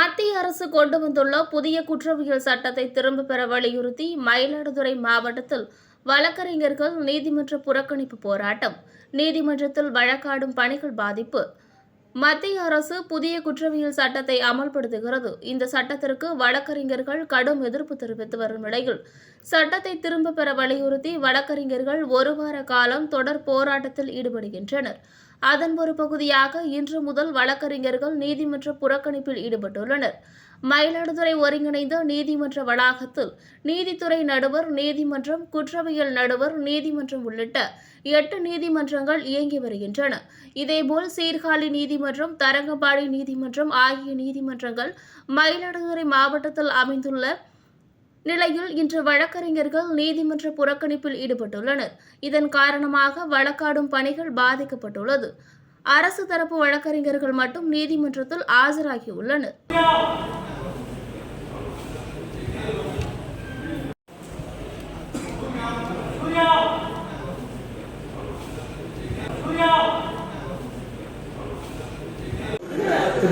மத்திய அரசு கொண்டு வந்துள்ள புதிய குற்றவியல் சட்டத்தை திரும்பப் பெற வலியுறுத்தி மயிலாடுதுறை மாவட்டத்தில் வழக்கறிஞர்கள் நீதிமன்ற புறக்கணிப்பு போராட்டம் நீதிமன்றத்தில் வழக்காடும் பணிகள் பாதிப்பு. மத்திய அரசு புதிய குற்றவியல் சட்டத்தை அமல்படுத்துகிறது. இந்த சட்டத்திற்கு வழக்கறிஞர்கள் கடும் எதிர்ப்பு தெரிவித்து வரும் நிலையில் சட்டத்தை திரும்ப பெற வலியுறுத்தி வழக்கறிஞர்கள் ஒரு வார காலம் தொடர் போராட்டத்தில் ஈடுபடுகின்றனர். அதன் ஒரு பகுதியாக இன்று முதல் வழக்கறிஞர்கள் நீதிமன்ற புறக்கணிப்பில் ஈடுபட்டுள்ளனர். மயிலாடுதுறை ஒருங்கிணைந்த நீதிமன்ற வளாகத்தில் நீதித்துறை நடுவர் நீதிமன்றம் குற்றவியல் நடுவர் நீதிமன்றம் உள்ளிட்ட எட்டு நீதிமன்றங்கள் இயங்கி வருகின்றன. இதேபோல் சீர்காழி நீதிமன்றம் தரங்கம்பாடி நீதிமன்றம் ஆகிய நீதிமன்றங்கள் மயிலாடுதுறை மாவட்டத்தில் அமைந்துள்ள நிலையில் இன்று வழக்கறிஞர்கள் நீதிமன்ற புறக்கணிப்பில் ஈடுபட்டுள்ளனர். இதன் காரணமாக வழக்காடும் பணிகள் பாதிக்கப்பட்டுள்ளது. அரசு தரப்பு வழக்கறிஞர்கள் மட்டும் நீதிமன்றத்தில் ஆஜராகியுள்ளனர்.